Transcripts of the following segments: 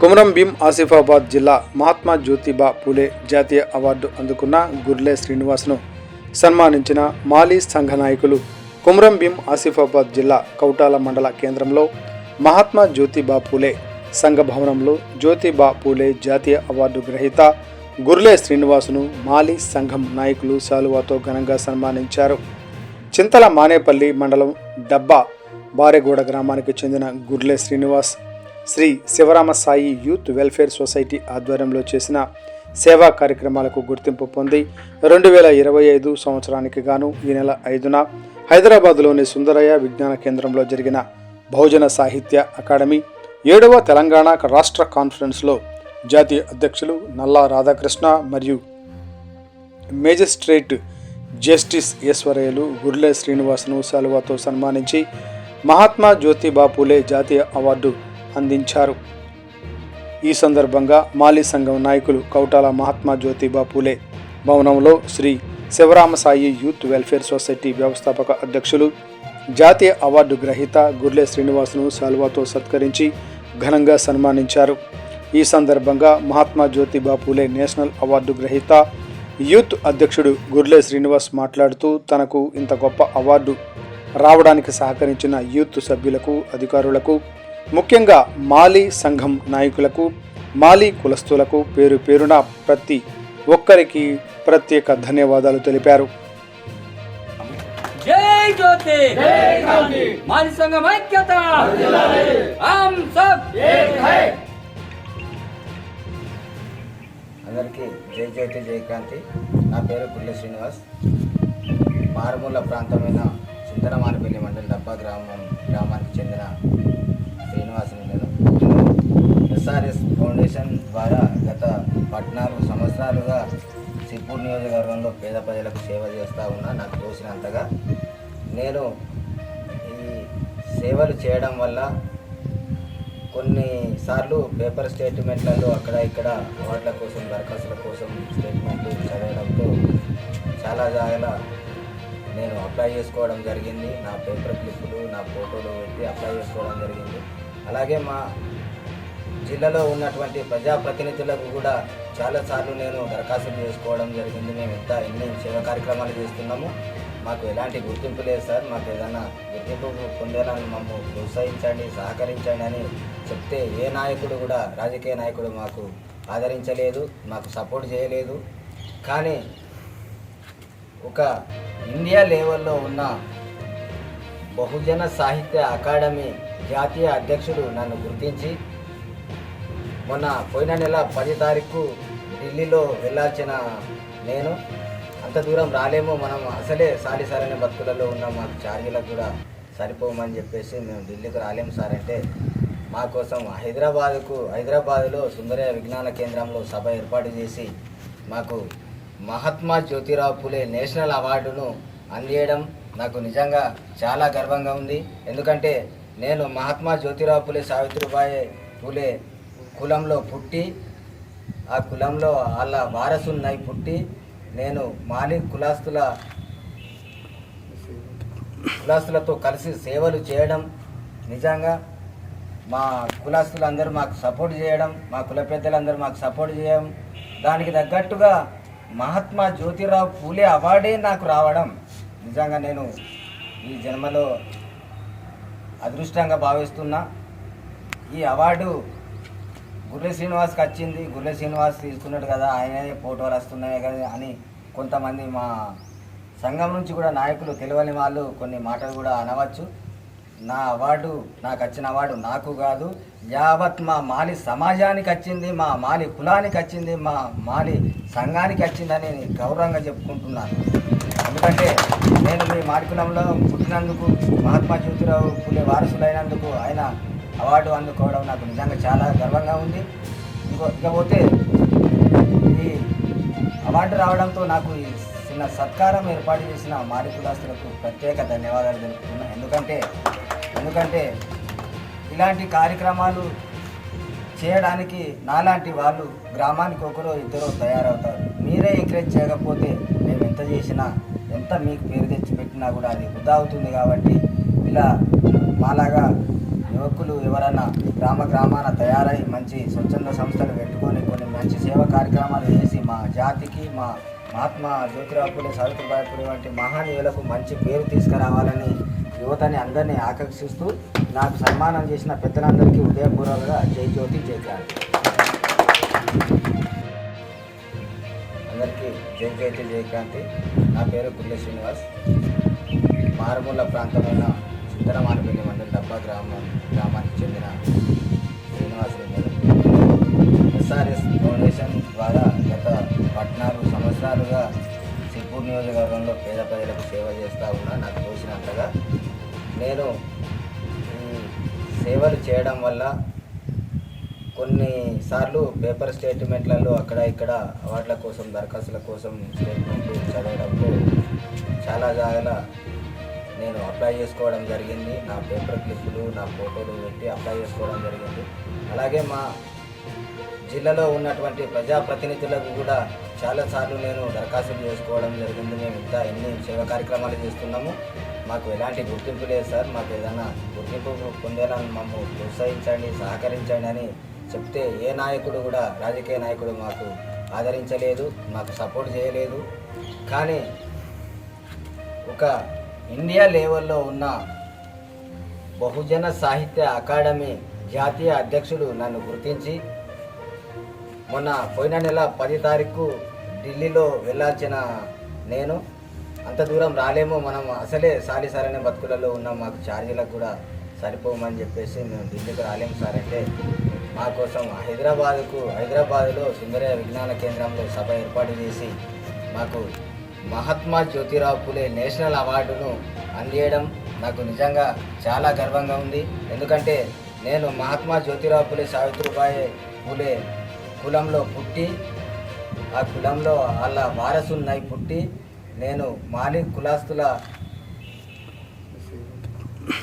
కుమరం భీం ఆసిఫాబాద్ జిల్లా మహాత్మా జ్యోతిబా పూలే జాతీయ అవార్డు అందుకున్న గుర్లే శ్రీనివాస్ను సన్మానించిన మాలీ సంఘ నాయకులు కుమరం భీం ఆసిఫాబాద్ జిల్లా కౌటాల మండల కేంద్రంలో మహాత్మా జ్యోతిబా పూలే సంఘ భవనంలో జ్యోతిబా పూలే జాతీయ అవార్డు గ్రహీత గుర్లే శ్రీనివాసును మాలీ సంఘం నాయకులు శాలువాతో ఘనంగా సన్మానించారు. చింతల మానేపల్లి మండలం డబ్బా బారెగూడ గ్రామానికి చెందిన Gurle Srinivas Sri Sivarama Sai youth welfare society ఆధ్వర్యంలో చేసిన సేవా కార్యక్రమాలకు గుర్తింపు పొంది రెండు వేల ఇరవై ఐదు సంవత్సరానికి గాను ఈ నెల ఐదున హైదరాబాద్లోని సుందరయ్య విజ్ఞాన కేంద్రంలో జరిగిన బహుజన సాహిత్య అకాడమీ ఏడవ తెలంగాణ రాష్ట్ర కాన్ఫరెన్స్లో జాతీయ అధ్యక్షులు నల్లా రాధాకృష్ణ మరియు మేజిస్ట్రేట్ జస్టిస్ ఈశ్వరయ్యలు గుర్లే శ్రీనివాసను శాలువాతో సన్మానించి మహాత్మా జ్యోతిబా పూలే జాతీయ అవార్డు అందించారు. ఈ సందర్భంగా మాలీ సంఘం నాయకులు కౌటాల మహాత్మా జ్యోతిబా పూలే భవనంలో Sri Sivaramasai youth welfare society వ్యవస్థాపక అధ్యక్షులు జాతీయ అవార్డు గ్రహీత గుర్లే శ్రీనివాస్ను శాలువాతో సత్కరించి ఘనంగా సన్మానించారు. ఈ సందర్భంగా మహాత్మా జ్యోతిబా పూలే నేషనల్ అవార్డు గ్రహీత యూత్ అధ్యక్షుడు గుర్లే శ్రీనివాస్ మాట్లాడుతూ తనకు ఇంత గొప్ప అవార్డు రావడానికి సహకరించిన యూత్ సభ్యులకు అధికారులకు ముఖ్యంగా మాలీ సంఘం నాయకులకు మాలీ కులస్తులకు పేరు పేరున ప్రతి ఒక్కరికి ప్రత్యేక ధన్యవాదాలు తెలిపారు. జై జ్యోతి! అందరికీ జై జ్యోతి జయకాంతి నా పేరు పుల్ల శ్రీనివాస్. మారుమూల ప్రాంతమైన చింతనమానపల్లి మండలం డబ్బా గ్రామం గ్రామానికి చెందిన శ్రీనివాసుని నేను ఎస్ఆర్ఎస్ ఫౌండేషన్ ద్వారా గత పద్నాలుగు సంవత్సరాలుగా సిర్పూర్ నియోజకవర్గంలో పేద ప్రజలకు సేవ చేస్తూ ఉన్నా నాకు తోసినంతగా నేను ఈ సేవలు చేయడం వల్ల కొన్నిసార్లు పేపర్ స్టేట్మెంట్లలో అక్కడ ఇక్కడ అవార్డుల కోసం దరఖాస్తుల కోసం స్టేట్మెంట్లు చదవడంతో చాలా జాగాల నేను అప్లై చేసుకోవడం జరిగింది. నా పేపర్ క్లిప్పులు నా ఫోటోలు పెట్టి అప్లై చేసుకోవడం జరిగింది. అలాగే మా జిల్లాలో ఉన్నటువంటి ప్రజాప్రతినిధులకు కూడా చాలాసార్లు నేను దరఖాస్తులు చేసుకోవడం జరిగింది. మేము ఎంత ఎన్ని సేవ కార్యక్రమాలు చేస్తున్నాము మాకు ఎలాంటి గుర్తింపు లేదు సార్. మాకు ఏదైనా గుర్తింపు పొందేలాని మమ్మల్ని ప్రోత్సహించండి సహకరించండి అని చెప్తే ఏ నాయకుడు కూడా రాజకీయ నాయకుడు మాకు ఆదరించలేదు మాకు సపోర్ట్ చేయలేదు. కానీ ఒక ఇండియా లెవెల్లో ఉన్న బహుజన సాహిత్య అకాడమీ జాతీయ అధ్యక్షుడు నన్ను గుర్తించి మొన్న పోయిన నెల పది తారీఖు ఢిల్లీలో వెళ్ళాల్సిన నేను అంత దూరం రాలేము మనం అసలే సాలి సారైన బతుకులలో ఉన్న మాకు ఛార్జీలకు కూడా సరిపోమని చెప్పేసి మేము ఢిల్లీకి రాలేము సార్ అంటే మా కోసం హైదరాబాదుకు హైదరాబాదులో సుందరయ్య విజ్ఞాన కేంద్రంలో సభ ఏర్పాటు చేసి మాకు మహాత్మా జ్యోతిరావు పులే నేషనల్ అవార్డును అందియడం నాకు నిజంగా చాలా గర్వంగా ఉంది. ఎందుకంటే నేను మహాత్మా జ్యోతిరావు పులే సావిత్రిబాయి పూలే కులంలో పుట్టి ఆ కులంలో వాళ్ళ వారసున్నై పుట్టి నేను మాలి కులాస్తుల కులాస్తులతో కలిసి సేవలు చేయడం నిజంగా మా కులాస్తులందరూ మాకు సపోర్ట్ చేయడం మా కుల పెద్దలందరూ మాకు సపోర్ట్ చేయడం దానికి తగ్గట్టుగా మహాత్మా జ్యోతిరావు పూలే అవార్డే నాకు రావడం. నిజంగా నేను ఈ జన్మలో అదృష్టంగా భావిస్తున్నా ఈ అవార్డు గుర్రె శ్రీనివాస్కి వచ్చింది. గుర్రె శ్రీనివాస్ తీసుకున్నాడు కదా ఆయనే ఫోటోలు వస్తున్నాయి కదా అని కొంతమంది మా సంఘం నుంచి కూడా నాయకులు తెలియని వాళ్ళు కొన్ని మాటలు కూడా అనవచ్చు. నా అవార్డు నాకు వచ్చిన అవార్డు నాకు కాదు. యావత్ మా మాలి సమాజానికి వచ్చింది మా మాలి కులానికి వచ్చింది మా మాలి సంఘానికి వచ్చిందని గౌరవంగా చెప్పుకుంటున్నాను. ఎందుకంటే నేను మీ మాడికులంలో పుట్టినందుకు మహాత్మా జ్యోతిరావు పులే వారసులైనందుకు ఆయన అవార్డు అందుకోవడం నాకు నిజంగా చాలా గర్వంగా ఉంది. ఇంకో ఇకపోతే ఈ అవార్డు రావడంతో నాకు ఈ చిన్న సత్కారం ఏర్పాటు చేసిన మాడికులాస్తులకు ప్రత్యేక ధన్యవాదాలు తెలుపుతున్నా. ఎందుకంటే ఎందుకంటే ఇలాంటి కార్యక్రమాలు చేయడానికి నాలాంటి వాళ్ళు గ్రామానికి ఒకరో ఇద్దరు తయారవుతారు. మీరే ఎంకరేజ్ చేయకపోతే మేము ఎంత చేసినా ఎంత మీకు పేరు తెచ్చి పెట్టినా కూడా అది వృధా అవుతుంది కాబట్టి ఇలా మాలాగా యువకులు ఎవరైనా గ్రామ గ్రామాన తయారై మంచి స్వచ్ఛంద సంస్థలు పెట్టుకొని కొన్ని మంచి సేవా కార్యక్రమాలు చేసి మా జాతికి మా మహాత్మా జ్యోతిరావు పూలే సావిత్రిబాయి పూలే వంటి మహానీయులకు మంచి పేరు తీసుకురావాలని యువతని అందరినీ ఆకర్షిస్తూ నాకు సన్మానం చేసిన పెద్దలందరికీ ఉదయపూర్వకంగా జై జ్యోతి జై క్రాంతి. జయకేతి జయకాంతి నా పేరు గుల్లె శ్రీనివాస్. మారుమూల ప్రాంతమైన సుందరమానపల్లి మండలి డబ్బా గ్రామం గ్రామానికి చెందిన శ్రీనివాస్ ఎస్ఆర్ఎస్ ఫౌండేషన్ ద్వారా గత పద్నాలుగు సంవత్సరాలుగా సిర్పూర్ నియోజకవర్గంలో పేద ప్రజలకు సేవ చేస్తూ ఉన్నా నాకు తోచినంతగా నేను సేవలు చేయడం వల్ల కొన్నిసార్లు పేపర్ స్టేట్మెంట్లలో అక్కడ ఇక్కడ అవార్డుల కోసం దరఖాస్తుల కోసం స్టేట్మెంట్లు చదవడంలో చాలా జాగాల నేను అప్లై చేసుకోవడం జరిగింది. నా పేపర్ క్లిప్పులు నా ఫోటోలు పెట్టి అప్లై చేసుకోవడం జరిగింది. అలాగే మా జిల్లాలో ఉన్నటువంటి ప్రజాప్రతినిధులకు కూడా చాలాసార్లు నేను దరఖాస్తులు చేసుకోవడం జరిగింది. మేము ఇంత ఎన్ని సేవా కార్యక్రమాలు చేస్తున్నాము? మాకు ఎలాంటి గుర్తింపు లేదు సార్. మాకు ఏదైనా గుర్తింపు పొందేలా మమ్మల్ని ప్రోత్సహించండి సహకరించండి అని చెప్తే ఏ నాయకుడు కూడా రాజకీయ నాయకుడు మాకు ఆదరించలేదు మాకు సపోర్ట్ చేయలేదు. కానీ ఒక ఇండియా లెవెల్లో ఉన్న బహుజన సాహిత్య అకాడమీ జాతీయ అధ్యక్షుడు నన్ను గుర్తించి మొన్న పోయిన నెల పది తారీఖు ఢిల్లీలో వెళ్ళాల్సిన నేను అంత దూరం రాలేమో మనం అసలే సాలి సారనే బతుకులలో ఉన్న మాకు ఛార్జీలకు కూడా సరిపోమని చెప్పేసి మేము ఢిల్లీకి రాలేము సార్ అంటే మా కోసం హైదరాబాద్కు హైదరాబాద్లో సుందరయ్య విజ్ఞాన కేంద్రంలో సభ ఏర్పాటు చేసి మాకు మహాత్మా జ్యోతిరావు పులే నేషనల్ అవార్డును అందియడం నాకు నిజంగా చాలా గర్వంగా ఉంది. ఎందుకంటే నేను మహాత్మా జ్యోతిరావు పులే సావిత్రిబాయి పులే కులంలో పుట్టి ఆ కులంలో వాళ్ళ వారసున్నై పుట్టి నేను మాలి కులాస్తుల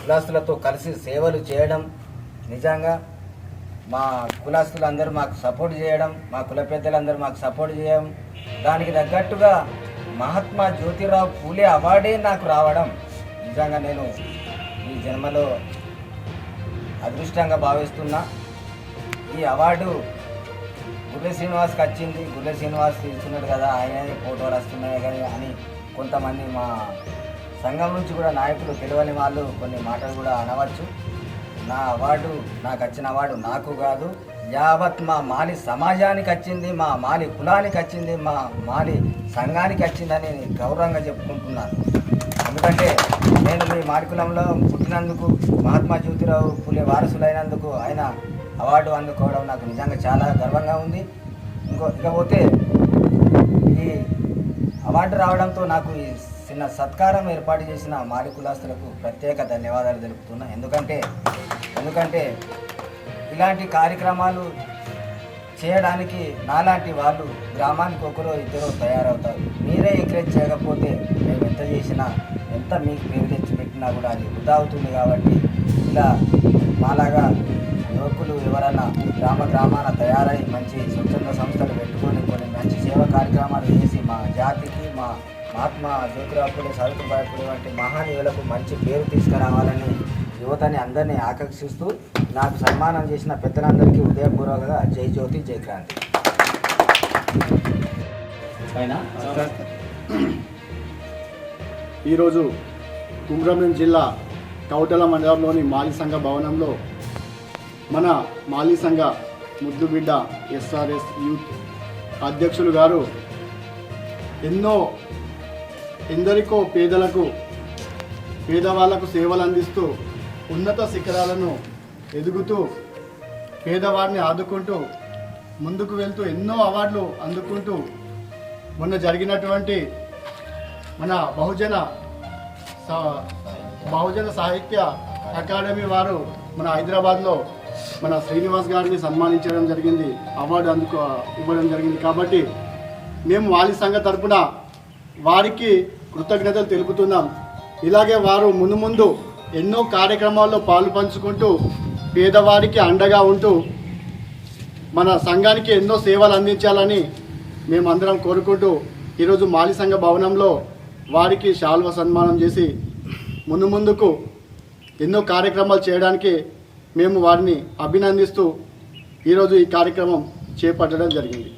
కులాస్తులతో కలిసి సేవలు చేయడం నిజంగా మా కులస్తులందరూ మాకు సపోర్ట్ చేయడం మా కుల పెద్దలందరూ మాకు సపోర్ట్ చేయడం దానికి తగ్గట్టుగా మహాత్మా జ్యోతిరావు పూలే అవార్డే నాకు రావడం నిజంగా నేను ఈ జన్మలో అదృష్టంగా భావిస్తున్నా. ఈ అవార్డు గుర్రె శ్రీనివాస్కి వచ్చింది. గుర్రె శ్రీనివాస్ ఇస్తున్నాడు కదా ఆయన ఫోటోలు వస్తున్నాయి కానీ అని కొంతమంది మా సంఘం నుంచి కూడా నాయకులు తెలియని వాళ్ళు కొన్ని మాటలు కూడా అనవచ్చు. నా అవార్డు నాకు వచ్చిన అవార్డు నాకు కాదు. యావత్ మా మాలి సమాజానికి వచ్చింది మా మాలి కులానికి వచ్చింది మా మాలి సంఘానికి వచ్చిందని నేను గౌరవంగా చెప్పుకుంటున్నాను. ఎందుకంటే నేను మీ మాడి కులంలో పుట్టినందుకు మహాత్మా జ్యోతిరావు పులే వారసులైనందుకు ఆయన అవార్డు అందుకోవడం నాకు నిజంగా చాలా గర్వంగా ఉంది. ఇంకో ఇకపోతే ఈ అవార్డు రావడంతో నాకు ఈ చిన్న సత్కారం ఏర్పాటు చేసిన మాలి కులాస్తులకు ప్రత్యేక ధన్యవాదాలు తెలుపుతున్నా. ఎందుకంటే ఎందుకంటే ఇలాంటి కార్యక్రమాలు చేయడానికి నాలాంటి వాళ్ళు గ్రామానికి ఒకరో ఇద్దరో తయారవుతారు. మీరే ఎంకరేజ్ చేయకపోతే మేము ఎంత చేసినా ఎంత మీకు పేరు తెచ్చి పెట్టినా కూడా అది వృధా అవుతుంది కాబట్టి ఇలా మాలాగా యువకులు ఎవరైనా గ్రామ గ్రామాన తయారై మంచి స్వచ్ఛంద సంస్థలు పెట్టుకొని కొన్ని మంచి సేవా కార్యక్రమాలు చేసి మా జాతికి మా మహాత్మా జ్యోతిరావు పూలే సావిత్రిబాయి వంటి మహానీయులకు మంచి పేరు తీసుకురావాలని యువతని అందరినీ ఆకర్షిస్తూ నాకు సన్మానం చేసిన పెద్దలందరికీ ఉదయపూర్వకంగా జై జ్యోతి జై క్రాంతి. ఈరోజు కుమ్రంభీం జిల్లా కౌటల మండలంలోని మాలి సంఘ భవనంలో మన మాలి సంఘ ముద్దుబిడ్డ ఎస్ఆర్ఎస్ యూత్ అధ్యక్షులు గారు ఎన్నో ఎందరికో పేదలకు పేదవాళ్ళకు సేవలు అందిస్తూ ఉన్నత శిఖరాలను ఎదుగుతూ పేదవాడిని ఆదుకుంటూ ముందుకు వెళ్తూ ఎన్నో అవార్డులు అందుకుంటూ మొన్న జరిగినటువంటి మన బహుజన సా- బహుజన సాహిత్య అకాడమీ వారు మన హైదరాబాద్లో మన శ్రీనివాస్ గారిని సన్మానించడం జరిగింది అవార్డు అందుకు ఇవ్వడం జరిగింది. కాబట్టి మేము వాలి సంఘ తరపున వారికి కృతజ్ఞతలు తెలుపుతున్నాం. ఇలాగే వారు ముందు ముందు ఎన్నో కార్యక్రమాల్లో పాలు పంచుకుంటూ పేదవారికి అండగా ఉంటూ మన సంఘానికి ఎన్నో సేవలు అందించాలని మేమందరం కోరుకుంటూ ఈరోజు మాలి సంఘ భవనంలో వారికి శాల్వ సన్మానం చేసి ముందు ముందుకు ఎన్నో కార్యక్రమాలు చేయడానికి మేము వారిని అభినందిస్తూ ఈరోజు ఈ కార్యక్రమం చేపట్టడం జరిగింది.